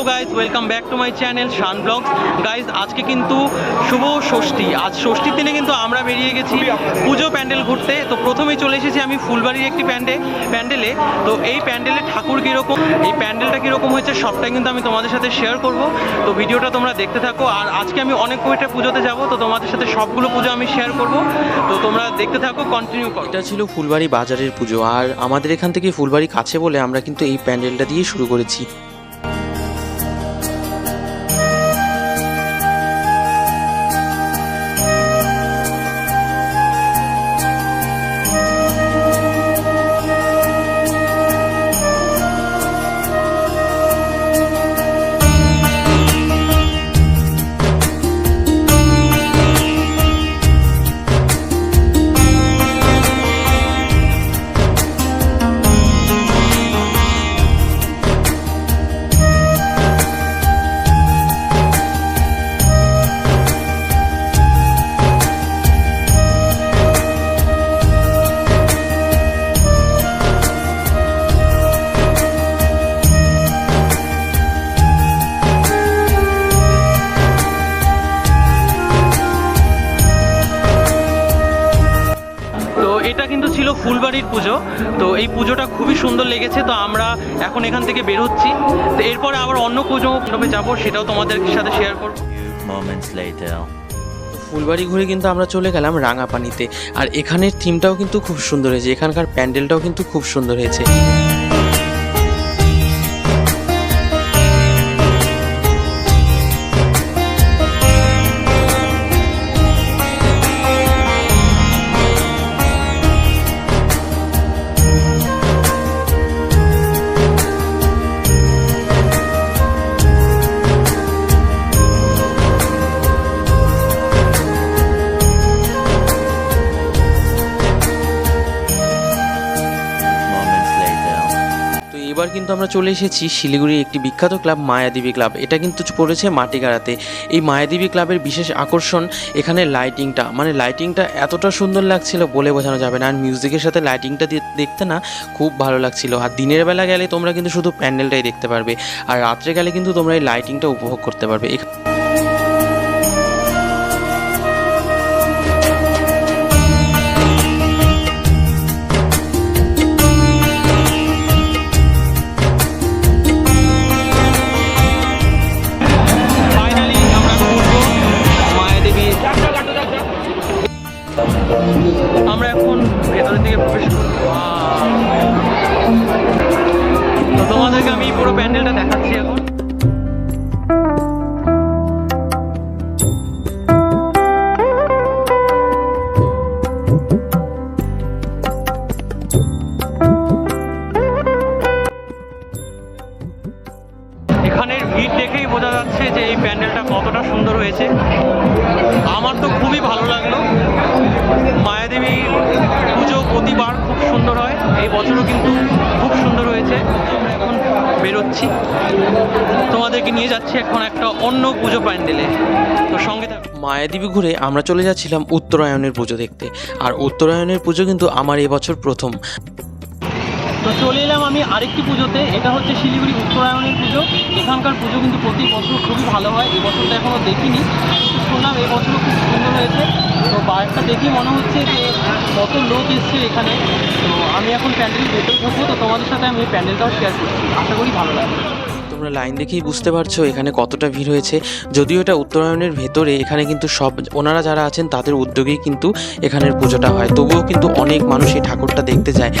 Hello guys welcome back to my channel Shaan vlogs guys আজকে কিন্তু শুভ ষষ্ঠী। আজ ষষ্ঠীর দিনে কিন্তু আমরা বেরিয়ে গেছি পুজো প্যান্ডেল ঘুরতে। তো প্রথমেই চলে এসেছি আমি ফুলবাড়ির একটি প্যান্ডে প্যান্ডেলে। তো এই প্যান্ডেলে ঠাকুর কীরকম এই প্যান্ডেলটা কীরকম হয়েছে সবটাই কিন্তু আমি তোমাদের সাথে শেয়ার করব। তো ভিডিওটা তোমরা দেখতে থাকো। আর আজকে আমি অনেক কয়টা পুজোতে যাব। তো তোমাদের সাথে সবগুলো পুজো আমি শেয়ার করব। তো তোমরা দেখতে থাকো কন্টিনিউ করো। এটা ছিল ফুলবাড়ি বাজারের পুজো। আর আমাদের এখান থেকে ফুলবাড়ি কাছে বলে আমরা কিন্তু এই প্যান্ডেলটা দিয়ে শুরু করেছি। এটা কিন্তু ছিল ফুলবাড়ির পুজো। তো এই পুজোটা খুবই সুন্দর লেগেছে। তো আমরা এখন এখান থেকে বের হচ্ছি। তো এরপরে আবার অন্য পুজো মণ্ডপে যাব সেটাও তোমাদের সাথে শেয়ার করব. ফুলবাড়ি ঘুরে কিন্তু আমরা চলে গেলাম রাঙাপানিতে। আর এখানের থিমটাও কিন্তু খুব সুন্দর হয়েছে। এখানকার প্যান্ডেলটাও কিন্তু খুব সুন্দর হয়েছে। কিন্তু আমরা চলে এসেছি শিলিগুড়ির একটি বিখ্যাত ক্লাব, মায়াদেবী ক্লাব। এটা কিন্তু পড়েছে মাটিগাড়াতে। এই মায়াদেবী ক্লাবের বিশেষ আকর্ষণ এখানে লাইটিংটা মানে লাইটিংটা এতটা সুন্দর লাগছিল বলে বোঝানো যাবে না। আর মিউজিকের সাথে লাইটিংটা দেখতে না খুব ভালো লাগছিল। আর দিনের বেলা গেলে তোমরা কিন্তু শুধু প্যান্ডেলটাই দেখতে পারবে। আর রাত্রে গেলে কিন্তু তোমরা এই লাইটিংটা উপভোগ করতে পারবে। পুরো প্যান্ডেলটা দেখাচ্ছি এখন। এখানের ভিড় দেখেই বোঝা যাচ্ছে যে এই প্যান্ডেলটা কতটা সুন্দর হয়েছে। আমার তো খুবই ভালো লাগল। মায়াদেবী পুজো প্রতিবার খুব সুন্দর হয়। এই বছরও কিন্তু খুব সুন্দর হয়েছে। এখন বেরোচ্ছি। তোমাদেরকে নিয়ে যাচ্ছি এখন একটা অন্য পুজো প্যান্ডেলে। তো সঙ্গে মায়াদেবী ঘুরে আমরা চলে যাচ্ছিলাম উত্তরায়ণের পুজো দেখতে। আর উত্তরায়ণের পুজো কিন্তু আমার এবছর প্রথম। তো চলে এলাম আমি আরেকটি পুজোতে, এটা হচ্ছে শিলিগুড়ি উত্তরায়ণের পুজো। এখানকার পুজো কিন্তু প্রতি বছর খুবই ভালো হয়, এই বছরটা এখনও দেখিনি। শুনলাম এই বছরও খুব সুন্দর হয়েছে। তো বাইকটা দেখি মনে হচ্ছে যে কত লোক এসছে এখানে। তো আমি এখন প্যান্ডেল ভেতরে ঢুকবো, তো তোমাদের সাথে আমি এই প্যান্ডেলটাও শেয়ার করছি। আশা করি ভালো লাগবে। তোমরা লাইন দেখেই বুঝতে পারছ এখানে কতটা ভিড় হয়েছে। যদিও এটা উত্তরায়ণের ভেতরে, এখানে কিন্তু সব ওনারা যারা আছেন তাদের উদ্যোগেই কিন্তু এখানের পুজোটা হয়। তবুও কিন্তু অনেক মানুষ এই ঠাকুরটা দেখতে যায়।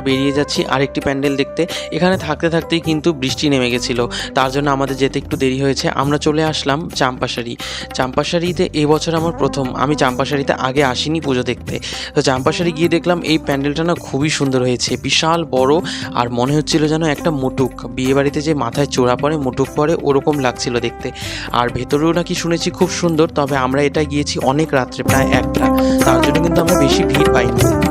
বেরিয়ে যাচ্ছি আরেকটি প্যান্ডেল দেখতে। এখানে থাকতে থাকতেই কিন্তু বৃষ্টি নেমে গেছিল। তার জন্য আমাদের যেতে একটু দেরি হয়েছে। আমরা চলে আসলাম চাম্পাশাড়ি। চাম্পাশাড়িতে এবছর আমার প্রথম। আমি চাম্পাশাড়িতে আগে আসিনি পুজো দেখতে। তো চাম্পাশাড়ি গিয়ে দেখলাম এই প্যান্ডেলটা না খুবই সুন্দর হয়েছে। বিশাল বড় আর মনে হচ্ছিল যেন একটা মুটুক। বিয়েবাড়িতে যে মাথায় চোরা পড়ে, মুটুক পড়ে, ওরকম লাগছিল দেখতে। আর ভেতরেও নাকি শুনেছি খুব সুন্দর, তবে আমরা এটা গিয়েছি অনেক রাত্রে, প্রায় একটা। তার জন্য কিন্তু আমরা বেশি ভিড় পাইনি।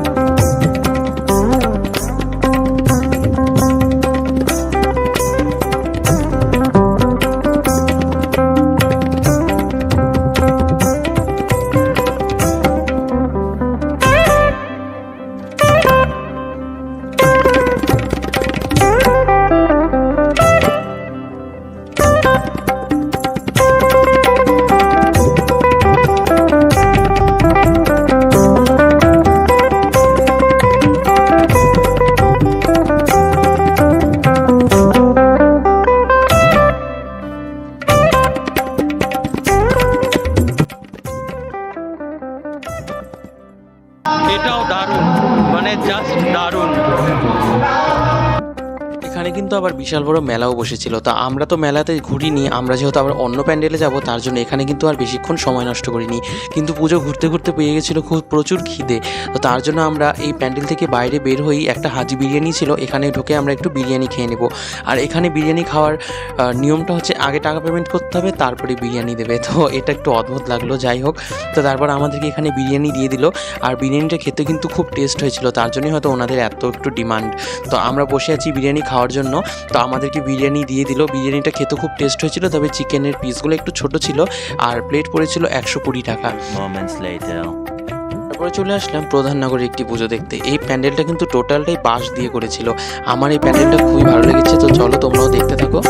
এটাও দারুণ। মানে জাস্ট দারুণ। এখানে কিন্তু আবার বিশাল বড় মেলাও বসেছিল। তা আমরা তো মেলাতে ঘুরিনি, আমরা যেহেতু আবার অন্য প্যান্ডেলে যাব, তার জন্য এখানে কিন্তু আর বেশিক্ষণ সময় নষ্ট করিনি। কিন্তু পুজো ঘুরতে ঘুরতে পেয়ে গেছিল খুব প্রচুর খিদে। তো তার জন্য আমরা এই প্যান্ডেল থেকে বাইরে বের হয়েই একটা হাজি বিরিয়ানি ছিল, এখানে ঢুকে আমরা একটু বিরিয়ানি খেয়ে নেব। আর এখানে বিরিয়ানি খাওয়ার নিয়মটা হচ্ছে আগে টাকা পেমেন্ট করতে হবে, তারপরে বিরিয়ানি দেবে। তো এটা একটু অদ্ভুত লাগল, যাই হোক। তো তারপর আমাদেরকে এখানে বিরিয়ানি দিয়ে দিল, আর বিরিয়ানিটা খেতে কিন্তু খুব টেস্ট হয়েছিল, তার জন্যই হয়তো ওনাদের এত একটু ডিমান্ড তো আমরা বসে আছি বিরিয়ানি খাওয়ার জন্য। তো আমাদেরকে বিরিয়ানি দিয়ে দিল। বিরিয়ানিটা খেতে খুব টেস্ট হয়েছিল তবে চিকেনের পিসগুলো একটু ছোট ছিল আর প্লেট পড়েছিল একশো কুড়ি টাকা. তারপরে চলে আসলাম প্রধান নগরে একটি পুজো দেখতে। এই প্যান্ডেলটা কিন্তু টোটালটাই বাঁশ দিয়ে করেছিল। আমার এই প্যান্ডেলটা খুবই ভালো লেগেছে তো চলো তোমরাও দেখতে থাকো।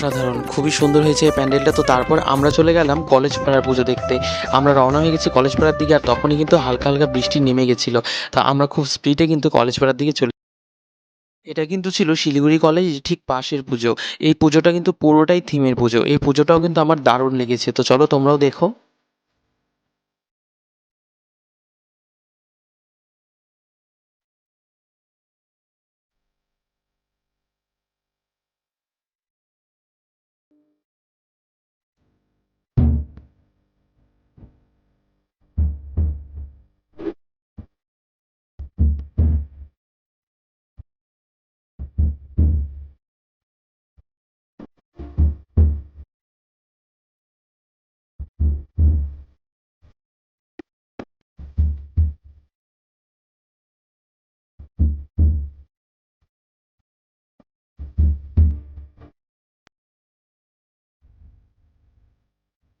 অসাধারণ, খুবই সুন্দর হয়েছে প্যান্ডেলটা। তো তারপর আমরা চলে গেলাম কলেজ পাড়ার পুজো দেখতে। আমরা রওনা হয়ে গেছি কলেজ পাড়ার দিকে আর তখনই কিন্তু হালকা হালকা বৃষ্টি নেমে গেছিল। তা আমরা খুব স্পিডে কিন্তু কলেজ পাড়ার দিকে চলে এটা কিন্তু ছিল শিলিগুড়ি কলেজ, ঠিক পাশের পুজো। এই পুজোটা কিন্তু পুরোটাই থিমের পুজো। এই পুজোটাও কিন্তু আমার দারুণ লেগেছে। তো চলো তোমরাও দেখো।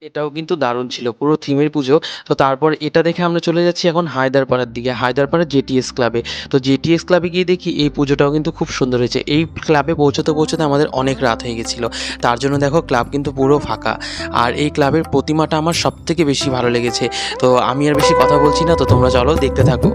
এটাও কিন্তু দারুণ ছিল, পুরো থিমের পুজো। তো তারপর এটা দেখে আমরা চলে যাচ্ছি এখন হায়দারপাড়ার দিকে হায়দারপাড়া জেটিএস ক্লাবে তো জেটিএস ক্লাবে গিয়ে দেখি এই পুজোটাও কিন্তু খুব সুন্দর হয়েছে। এই ক্লাবে পৌঁছতে পৌঁছতে আমাদের অনেক রাত হয়ে গেছিল। তার জন্য দেখো ক্লাব কিন্তু পুরো ফাঁকা। আর এই ক্লাবের প্রতিমাটা আমার সব থেকে বেশি ভালো লেগেছে। তো আমি আর বেশি কথা বলছি না, তো তোমরা চলো দেখতে থাকো।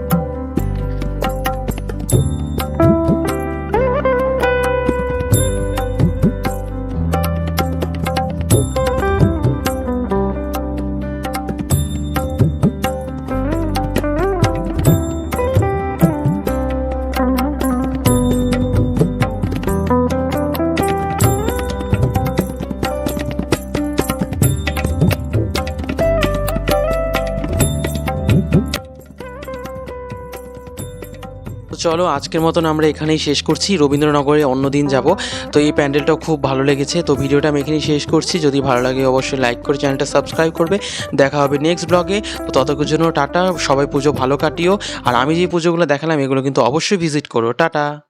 তো চলো, আজকের মতন আমরা এখানেই শেষ করছি। রবীন্দ্রনগরে অন্য দিন যাব। তো এই প্যান্ডেলটাও খুব ভালো লেগেছে। তো ভিডিওটা আমি এখানেই শেষ করছি। যদি ভালো লাগে অবশ্যই লাইক করে চ্যানেলটা সাবস্ক্রাইব করবে। দেখা হবে নেক্সট ব্লগে তো ততক্ষণ জন্য টাটা। সবাই পুজো ভালো কাটিও। আর আমি যে পুজোগুলো দেখালাম, এগুলো কিন্তু অবশ্যই ভিজিট করো। টাটা।